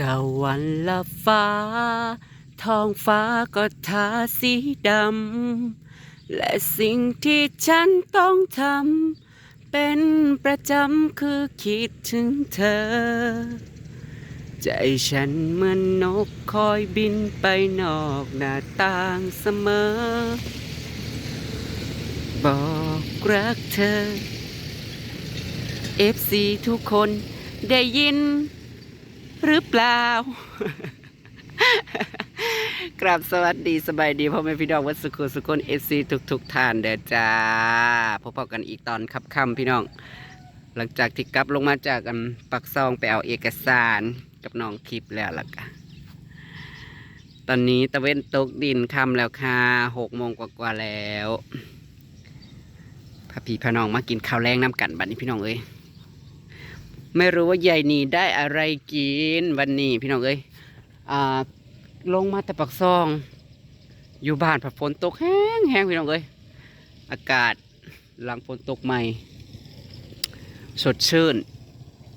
ตะวันลับฟ้า ท้องฟ้าก็ทาสีดำ และสิ่งที่ฉันต้องทำ เป็นประจำคือคิดถึงเธอ ใจฉันเหมือนนกคอยบินไปนอกหน้าต่างเสมอ บอกรักเธอ FC ทุกคนได้ยิน หรือเปล่ากราบสวัสดีสบายดีพ่อแม่พี่น้องวัดสุขุสุคนเอฟซีทุกทุกท่านเด้อจ้าพบกันอีกตอนคับค่ำพี่น้อง หลังจากที่กลับลงมาจากอันปักซองไปเอาเอกสารกับน้องทิพย์แล้วล่ะกะตอนนี้ตะเว้นตกดินค่ำแล้วค่ะหกโมงกว่าๆแล้วพาพี่พาน้องมากินข้าวแรงน้ำกันบัดนี้พี่น้องเอ้ย ไม่รู้ว่ายายนีได้อะไรกินวันนี้พี่น้องเอ้ยอ่าลงมาแต่ปักซอง อยู่บ้านผัดฝนตกแห้งแห้งพี่น้องเอ้ยอากาศหลังฝนตกใหม่ สดชื่น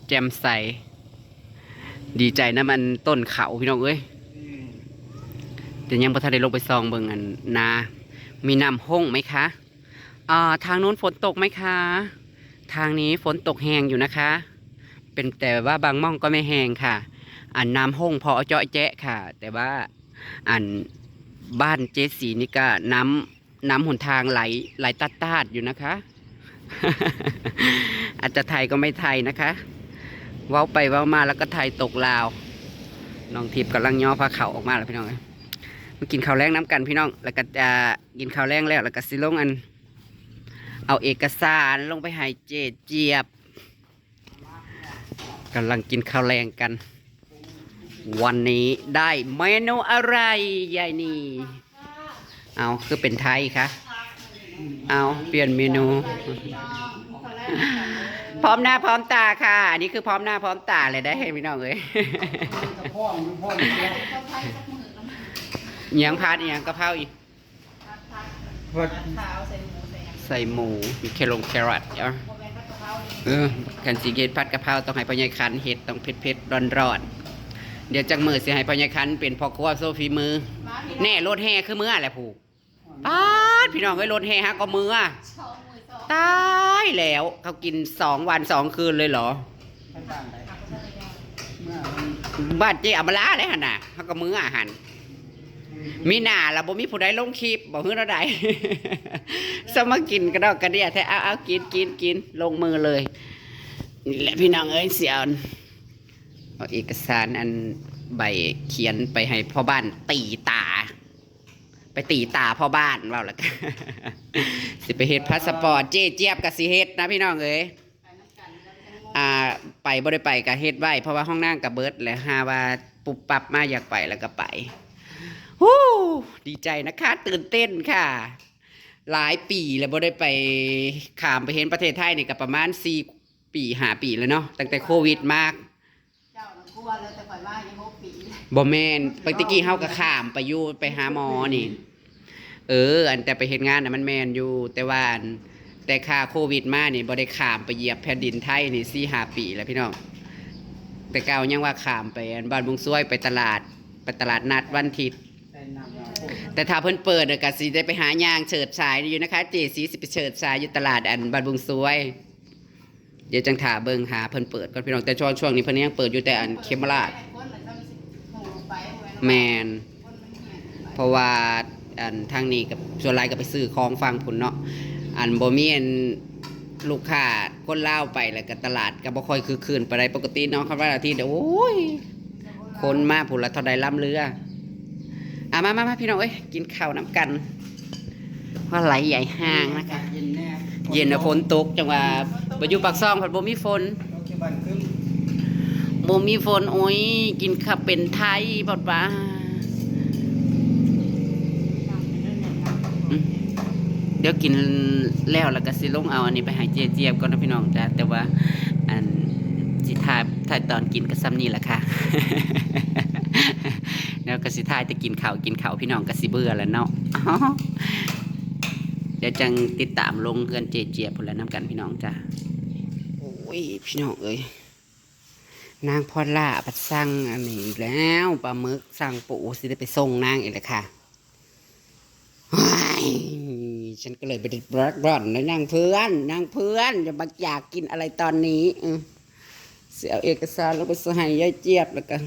แจ่มใส ดีใจนะมันต้นเขาพี่น้องเอ้ยแต่ยังพอทันได้ลงไปซองเบิ่งอันนา มีน้ำห้องไหมคะอ่าทางนู้นฝนตกไหมคะ ทางนี้ฝนตกแห้งอยู่นะคะ เป็นแต่ว่าบางม่องก็ไม่แห้งค่ะ อันน้ำห้องพอเจาะแจ๊ะค่ะ แต่ว่าอันบ้านเจสีนี่ก็น้ำน้ำหนทางไหลไหลตัดตาดอยู่นะคะ อาจจะไทยก็ไม่ไทยนะคะ เว้าไปเว้ามาแล้วก็ไทยตกลาวน้องทิพย์กำลังย่อผ้าเขาออกมาแล้วพี่น้องมากินข้าวแรงน้ำกันพี่น้อง แล้วก็จะกินข้าวแรงแล้วแล้วก็สิลงอัน เอาเอกสารลงไปให้เจเจี๊ยบ กำลังกินข้าวแรงกัน วันนี้ได้เมนูอะไรยายนี่ เอาคือเป็นไทยคะเอาเปลี่ยนเมนู พร้อมหน้าพร้อมตาค่ะ อันนี้คือพร้อมหน้าพร้อมตาเลยได้ให้พี่น้องเลยพ่อมึงพ่อมึงแล้วเนียงพัดเนียงกะเพราอีกว่าใส่หมูมีแครงแครอทเนาะ เออกันสีเกตพัดกะเพราต้องให้พ่อใหญ่คันเห็ดต้องเผ็ดเผ็ดร้อนร้อนๆเดี๋ยวจังมือสิให้พ่อใหญ่คันเป็นพ่อครัวโซฟีมือ แน่รถแห่คือมืออะไรผูกป้าดพี่น้องเอ้ยรถแห่ฮะก็มืออะตายแล้วเขากินสองวันสองคืนเลยเหรอท่านต่างไหนเมื่อมันบ้านเจ๊อมลาเลยหันน่ะเขาก็มืออาหาร มีหน้าละบ่มีผู้ใดลงคลิปบ่ฮื้อเราใดสมากินกระดอกกระเดียแท้เอาเอากินกินกินลงมือเลยนี่แหละพี่น้องเอ้ยเสียเอาเอาเอกสารอันใบเขียนไปให้พ่อบ้านตีตา ไปตีตาพ่อบ้านว่าล้วกันสิไปเฮ็ดพาสปอร์ตเจ๊เจี๊ยบกับสิเฮ็ดนะพี่น้องเอ้ยอ่าไปบ่ได้ไปกับเฮ็ดไว้เพราะว่าห้องนั่งกับเบิร์ดและหาว่าปุบปับมาอยากไปแล้วก็ไป ฮู้ดีใจนะคะ ตื่นเต้นค่ะ หลายปีแล้วบ่ได้ไปขามไปเห็นประเทศไทยนี่ก็ประมาณ4ปี5ปีแล้วเนาะตั้งแต่โควิดมากเจ้าน่ะกลัวแล้วแต่ข่อยมายังหกปีบ่แม่นปกติเฮาก็ขามไปอยู่ไปหาหมอนี่ เออ อันแต่ไปเฮ็ดงานน่ะมันแม่นอยู่ แต่ว่าอันแต่ค่าโควิดมานี่บ่ได้ขามไปเหยียบแผ่นดินไทยนี่4 5ปีแล้วพี่น้องแต่เก่ายังว่าขามไปอันบ้านบุงซวยไปตลาดไปตลาดนัดวันอาทิตย์ แต่ถ้าเพิ่นเปิดน่ะก็สิได้ไปหายางเฉิดสายอยู่นะคะ เจสีสิไปเฉิดสายอยู่ตลาดอันบ้านบุงซวย เดี๋ยวจังถาเบิ่งหาเพิ่นเปิดก่อนพี่น้องแต่ช่วงช่วงนี้เพิ่นยังเปิดอยู่แต่อันเขมราชแมนเพราะว่าอันทางนี้กับส่วนหลายก็ไปซื้อของฟังพุ่นเนาะอันบ่มีอันลูกค้าคนเล่าไปแล้วก็ตลาดก็บ่ค่อยคือคืนไปได้ปกติเนาะครับว่าอาทิตย์เดียวโอ้ยคนมาพุ่นละเท่าใดล่ำเรือ อะมามามาพี่น้องเอ้ยกินข้าวน้ำกันว่าไหลใหญ่ห้างนะคะ เย็นแน่เย็นน่ะฝนตกจังว่าไปอยู่ปากซองพัดบ่มีฝนโอเคบ้านครึ่งบ่มีฝนโอ้ยกินข้าวเป็นไทยบอดว่าอืมเดี๋ยวกินแล้วแล้วก็สิลงเอาอันนี้ไปให้เจเจี๊ยบก่อนนะพี่น้องจ้ะแต่ว่าอันสิทายถ่ายตอนกินก็ซ้ำนี่แหละค่ะแล้ว ก็สิทายจะกินข้าวกินข้าวพี่น้องก็สิเบื่อแล้วเนาะเดี๋ยวจังติดตามลงเพื่อนเจเจี๊ยบพุ่นแล้วน้ำกันพี่น้องจ้ะโอ้ยพี่น้องเอ้ยนางพอล่าปัดสั่งอันนี้แล้วปลาหมึกสั่งปูสิได้ไปส่งนางอีกแล้วค่ะฉันก็เลยไปดิบรักร่อนแล้วนางเพื่อนนางเพื่อนอย่ามาอยากกินอะไรตอนนี้เสียเอกสารแล้วไปสให้ยายเจี๊ยบแล้วกัน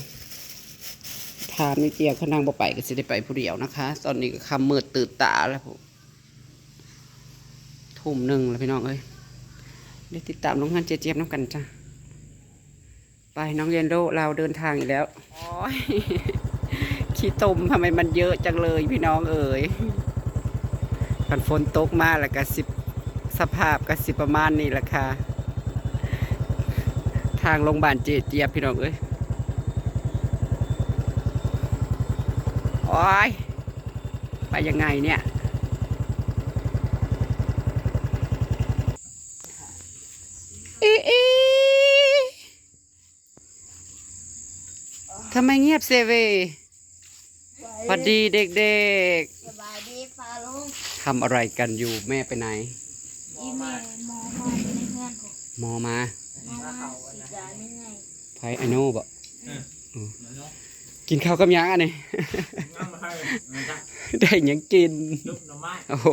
ามยายเจียบเขานั่งบ่ไปก็สิได้ไปผู้เดียวนะคะ ตอนนี้ก็คำมืดตื่นตาแล้วผมทุ่มหนึ่งแล้วพี่น้องเอ้ยได้ติดตามน้องฮันเจเจี๊ยบน้ำกันจ้ะไปน้องเยนโดเราเดินทางอีกแล้วโอ้ยขี้ตมทำไมมันเยอะจังเลยพี่น้องเอ๋ยคันฝนตกมาแล้วก็สิบสภาพก็สิประมาณนี้แหละค่ะ ทางโรงพยาบาลเจเจียบพี่น้องเอ้ย โอ้ยไปยังไงเนี่ย อีอีทำไมเงียบเซเวสวัสดีเด็กสบายดีฟ้าลุงๆทำอะไรกันอยู่แม่ไปไหน อีเมลหมอมาอยู่ในเพื่อนผมหมอมาหมอมาสิจานี่ไง ไพไอโน่บอก กินข้าวกับหยังอันนี้น้ำให้นะครับได้หยังกินลุกหน่อไม้โอ้โห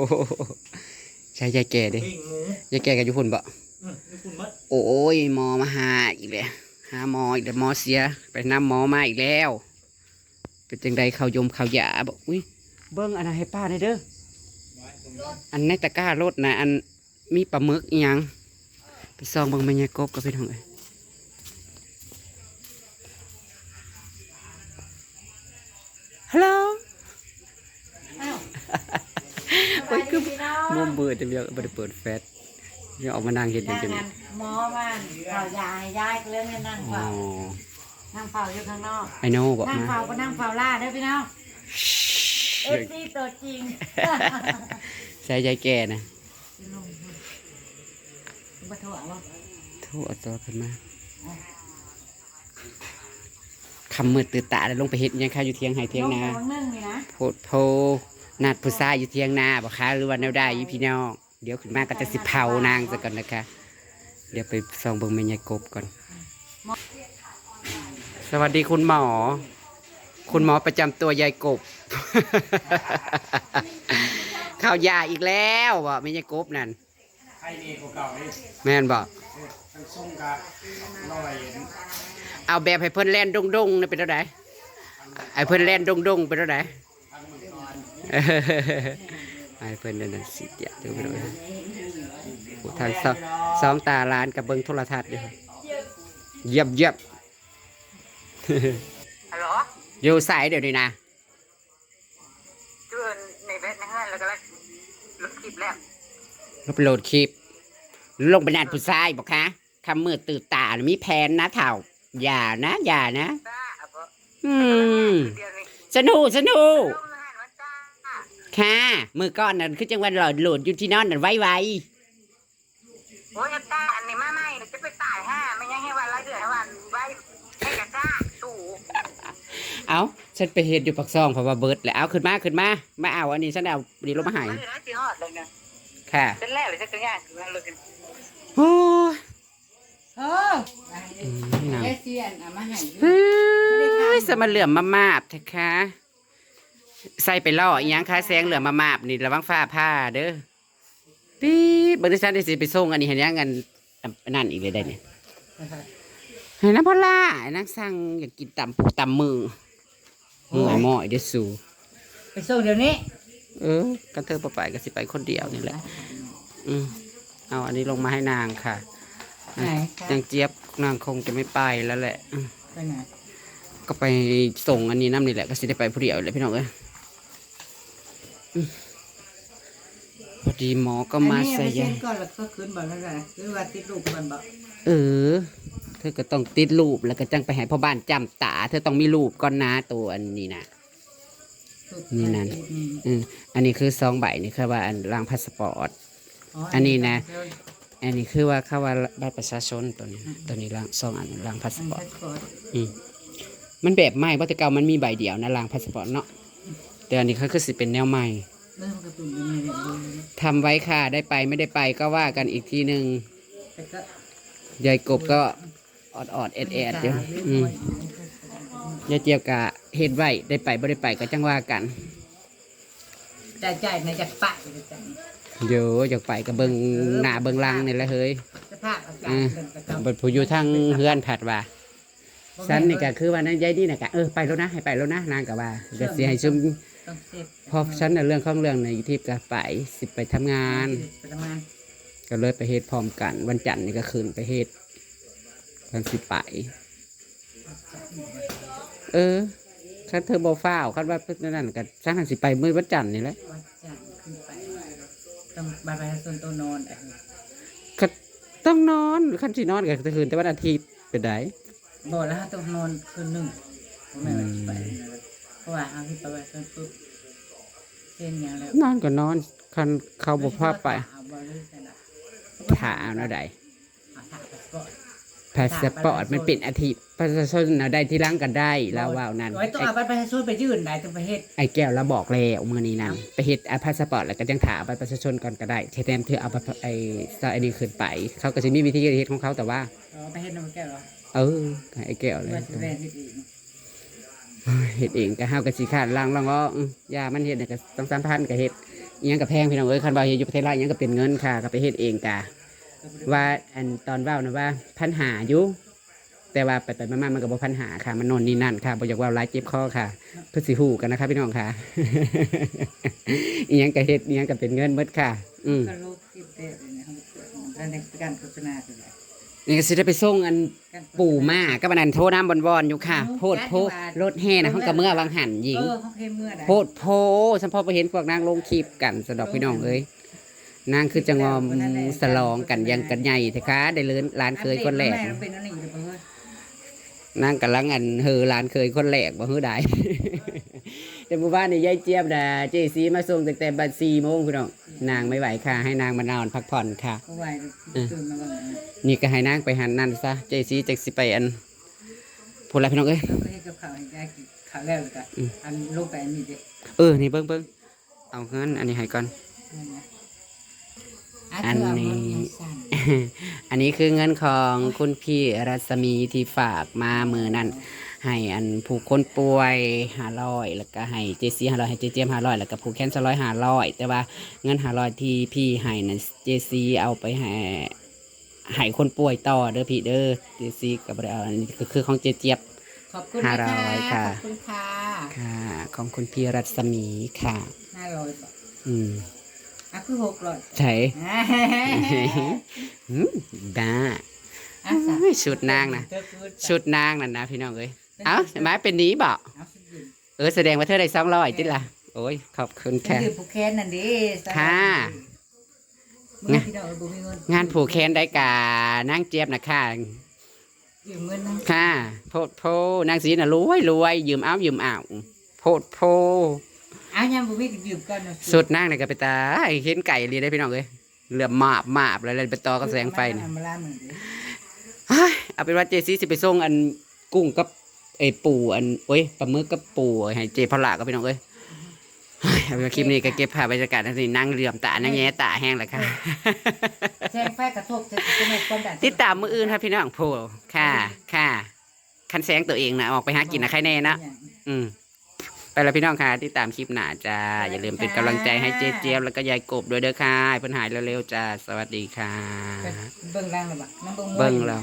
ใช่ยายแก่ดิปิ้งหมูยายแก่กับยุพุ่นบอกอืมนี่คุณมดโอ้ยหมอมาหาอีกแล้วหาหมออีกแล้วหมอเสีย ไปนำหมอมาอีกแล้ว เป็นจังใดเขาวยมเขาวยาบอกอุ้ยเบิ้งอันนั้นให้ป้าได้เด้ออันในตะกร้ารถนะอันมีปลาหมึกอีหยังไปซองเบิ้งแม่ยายกบก็ไปทางเลย ฮัลโหลโอ้ยคือมุมเบิดจะเดียวบ่ได้เปิดแฟลชเดี๋ยวออกมานั่งเห็นจริงหมอบ้านเขายายยายก็เลยให้นั่งๆอ๋อเฝ้านั่งเฝ้าอยู่ข้างนอก ไอโน่บอกนั่งมาเฝ้าก็นั่งเฝ้าล่าเด้อพี่น้องเอฟซีตัวจริงใส่ใจแก่นะลุงมาถั่วบ่ โทษเอาตัวขึ้นมา คำมืดตื่นตาแล้วลงไปเห็ดหยังค่ะอยู่เทียงไห้เทียงนาลงนึ่งนี่นะโพดโพนัดผู้ชายอยู่เทียงนาบอกคะหรือว่าแนวได้อยู่พี่น้องเดี๋ยวขึ้นมาก็จะสิเผานางซะก่อนนะคะ เดี๋ยวไปส่องเบิ่งแม่ยายกบก่อน สวัสดีคุณหมอ คุณหมอประจำตัวยายกบ ข้าวยาอีกแล้วบ่แม่ยายกบนั่นใครดีกว่าเก่านี่แม่นบอกทั้งส้มกับลอย เอาแบบให้เพิ่นแล่นดงดงๆนี่เป็นเท่าไหร่ไอ้เพิ่นแล่นดงดงๆเป็นเท่าไหร่ทั้งมือก่อนเออไอ้เพิ่นนั่นนะสิเดียวเดี๋ยวไปดูโอ้ทางสองสองตาล้านกับเบิ่งโทรทัศน์อยู่เยียบเยียบฮัลโหลอยู่สายเดี๋ยวนี้นะชื่อในเว็บในห้างแล้วก็เลยลบคลิปแล้วลบโหลดคลิป ลงไปนัดผู้ชายบอกคะคำมือตื่นตาน่ะมีแผนนะเถ่า อย่านะ อย่านะ จ้าเอาบ่อืม เดี๋ยวนี้สนุกสนุกลงมาหันว่าจ้าค่ะ มือก้อนนั่นคือจังหวัดหลอดโหลดอยู่ที่นอนนั่นไว้ไวโอ้ยจ้าอันนี้มาใหม่เดี๋ยวจะไปตายห้าไม่ยังให้วันละเดือนให้วันไว้ให้กับจ้าสู่เอาฉันไปเห็นอยู่ปักซองเพราะว่าเบิร์ดแล้วเอาขึ้นมาขึ้นมามาเอาอันนี้ฉันเอาดีลงมาใหายไม่ได้นะจีฮอดเลยนะค่ะเป็นแรกเลยจะกระย่างคือมันเลยโอ้ย เอออืม น้เอเซียนเอามาให้ำเฮ้ยสมาเหลื่อมมามาบเถอะคะ ใส่ไปล่ออีหยังคะแสงเหลื่อมมามาบนี่ระวังฟ้าผ้าเด้อปี๊บบริษัทได้สิไปส่งอันนี้เห็นยังกันอันนั่นอีกเลยได้เนี่ยเห็นนะพ่อล่าไอ้นักสั่งอยากกินตำปูตำมือมือหม้อยเดอสูไปส่งเดี๋ยวนี้เออกันเธอไปก็สิไปคนเดียวนี่แหละ อืมเอาอันนี้ลงมาให้นางค่ะ ไหนนางเจี๊ยบนางคงจะไม่ไปแล้วแหละอืมไปไหนก็ไปส่งอันนี้น้ำนี่แหละก็สิได้ไปผู้เดียวเลยพี่น้องเอ้ยอืมพอดีหมอก็มาใส่ยาก่อนแล้วก็คืนบ่แล้วกันคือว่าติดลูกก่อนบ่เออ เธอก็ต้องติดรูปแล้วก็จังไปให้พ่อบ้านจำตา เธอต้องมีรูปก่อนนะตัวอันนี้นะนี่นั่น อืมอันนี้คือซองใบนี่คือว่าอันร่างพาสปอร์ต อันนี้นะ อันนี้คือว่าเข้าว่าบัตรประชาชนตัวนี้ ตัวนี้ร่างซองอันร่างพาสปอร์ตอืมมันแบบใหม่เพราะแต่เก่ามันมีใบเดียวนะรางพาสปอร์ตเนาะแต่อันนี้เขาคือสิเป็นแนวใหม่เริ่มกระตุ้นนี่เลยทำไว้ค่ะได้ไปไม่ได้ไปก็ว่ากันอีกทีหนึ่งแต่ก็ยายกบก็ออดออดๆแอดแอดๆอยู่อืมยายเจียวกะเฮ็ดไว้ได้ไปบ่ได้ไปก็จังว่ากันใจใจในจากปะเลยจ้ะเดี๋ยวอยากไปก็เบิ่งหน้าเบิ่งหลังนี่แหละเฮ้ยสภาพอากาศอืมเดินกระจกเบิดผู้อยู่ทางเฮือนผัดว่าฉันนี่ก็คือว่านั้นยายนี่น่ะกะเออไปแล้วนะให้ไปแล้วนะนางก็ว่าก็สิให้ซุมต้องเสพพอฉันน่ะเรื่องของเรื่องในที่ก็ไปสิไปทำงานไปทำงาน ก็เลยไปเฮ็ดพร้อมกัน วันจันทร์นี่ก็คืนไปเฮ็ดวันสิไป เออคันเธอบ่ฟ้าวคันว่าเพิ่นนั่นก็ฉันหันสิไปมื้อวันจันทร์นี่แหละ วัดจันทร์ขึ้นไป ต้องบัตรประชาชนตัวนอนอันนี้ก็ต้องนอนคันสินอนก็คืนแต่วันอาทิตย์เป็นไดบอกแล้วต้องนอนคืนหนึ่งผมไม่ว่าจะไปนะเพราะว่าเอาที่ประชาชนปุ๊บเช่นอย่างแล้วนอนก็นอนคันเขาบ่พาไปเอาบอลเลยกันนะถาเอาแนวใด เอาถาไปก่อน พาสปอร์ตมันเป็นอาทิตย์ประชาชนเอาได้ที่หล้างกันได้แล้วว่าวนั้นไว้ต้องเอาบัตรประชาชนไปยื่นไหนต้องไปเฮ็ดไอ้แก้วเราบอกแล้วมื้อนี้นั่นไปเฮ็ดอาพาสปอร์ตแล้วก็จังถาเอาไปประชาชนก่อนก็ได้เทแทมเธอเอาไปไอ้ซาไอ้นี่ขึ้นไป เขาก็สิมีวิธีเฮ็ดของเขาแต่ว่าเอาไปเฮ็ดน้ำแก้วเหรอเออให้ไอ้แก้วเลยว่าจะแรงที่อีกเฮ็ดเองก็เฮาก็สิขาดล่างล่างว่าอื้อยามันเฮ็ดเนี่ยก็ต้อง3,000ก็เฮ็ดอิหยังก็แพงพี่น้องเอ้ยคันว่าเฮ็ดอยู่ประเทศลาวอิหยังก็เป็นเงินค่ะก็ไปเฮ็ดเองกะ ว่าอันตอนเว้านะว่าพันหาอยู่แต่ว่าไปๆมาๆมันก็บ่พันหาค่ะ มันโนนนี่นั่นค่ะบ่อยากเว้าหลายเจ็บคอค่ะเพื่อสิฮู้กันนะคะพี่น้องค่ะอีหยังก็เฮ็ดอีหยังก็เป็นเงินหมดค่ะ อืมก็โลกที่เตะเลยนะแล้วในการโฆษณาคืออะไรนี่ก็สิได้ไปส่งอันการโฆษณาปู่มาก็บันนันโทน้ำบอนบอนๆอยู่ค่ะ โพดโพรถแห่นะห้องกระเมื่อวางหันหญิงเออเขาเค็มเมื่อใดโพดโพสัมพอไปเห็นพวกนางลงคลิปกันสะดอกพี่น้องเอ้ย นางคือจะงอมสลองกันยังกันใหญ่เถอะคะได้เลินร้านเคยคนแรกม่เราเป็นอันนี้อยู่เพิ่นนางกำลังอันเฮอร้านเคยคนแรกบ่ฮือได้ แต่หมู่บ้านนี่ยายเจี๊ยบดาเจซีมาส่งตั้งแต่บัด4โมงพี่น้องนางไม่ไหวค่ะ ให้นางมานอนพักผ่อนค่ะเขาไหวตื่นมาบ้างนี่ก็ให้นางไปหันนั่นซะเจซีจักสิไปอันพูดอะไรพี่น้องเอ้ยเราก็ให้กับข้าวให้ยายกินข้าวแล้วเลยก็อืม อันลูกไปอันนี้เด้เออ นี่เบิ้งเบิ้งเอาเงินอันนี้ให้ก่อน อันนี้ อันนี้คือเงินของคุณพี่รัศมีที่ฝากมามือนั่นให้อันผู้คนป่วยหาร้อยแล้วก็ให้เจซีหาร้อยให้เจเจมหาร้อยแล้วก็ผู้แค้นสร้อยหาร้อยแต่ว่าเงินหาร้อยที่พี่ให้นั่นเจซีเอาไปให้ให้คนป่วยต่อเด้อพี่เด้อเจซีกับบริเอาอันนี้ก็คือของเจเจี๊ยบขอบคุณห้านะร้อยคะค่ะขอบคุณค่ะ ค่ะ ของคุณพี่รัศมีค่ะห้าร้อยบาทอืม อะคือหกร้อยใช่อ่าอืมบ้าอะสามชุดนางนะชุดนางนั่นนะพี่น้องเอ้ยเอ้าหมายเป็นนี้บ่เอาสิยืนเออแสดงว่าเธอได้สองร้อยจิล่ะโอ้ยขอบคุณค่ะค่ะคือผู้แค้นนั่นเดิค่ะงานพี่น้องเออบ่มีเงินงานผูกแขนได้กานั่งเจี๊ยบนะค่ะยืมเงินนะค่ะโพดโพนางสีน่ะรวยรวยยืมเอายืมเอาโพดโพ อ้าวยังบ่มีก็ยืมก่อนนะสุดนางเนี่ยก็ไปตาเห็นไก่เรียได้พี่น้องเอ้ยเหลือมมาบมาบเลยเลยไปต่อกับแสงไฟเนี่ยเอามาล่ามือเด้เฮ้ยเอาเป็นว่าเจซี่สิไปส่งอันกุ้งกับไอ้ปูอันโอ้ยปลาหมึกกับปูให้เจพลาก็พี่น้องเอ้ยเฮ้ยเอาเป็นว่าคลิปนี้ก็เก็บภาพบรรยากาศนั่นสินั่งเรือมตานั่งแย่ตาแห้งแล้วค่ะ แสงไฟกระทบจะจะไม่ความดันติดตามมืออื่นครับพี่น้องโพค่ะค่ะคันแสงตัวเองนะออกไปหากินนะใครแน่นะอืม ไปแล้วพี่น้องค่ะติดตามคลิปหน้าจ้า อย่าลืมเป็นกำลังใจให้เจเจี๊ยบแล้วก็ยายกบด้วยเด้อค่ะให้เพิ่นหายเร็วๆจ้า สวัสดีค่ะ เบิ่งล่างแล้วบ่น้ำเบิ่งมวยเบิ่งแล้ว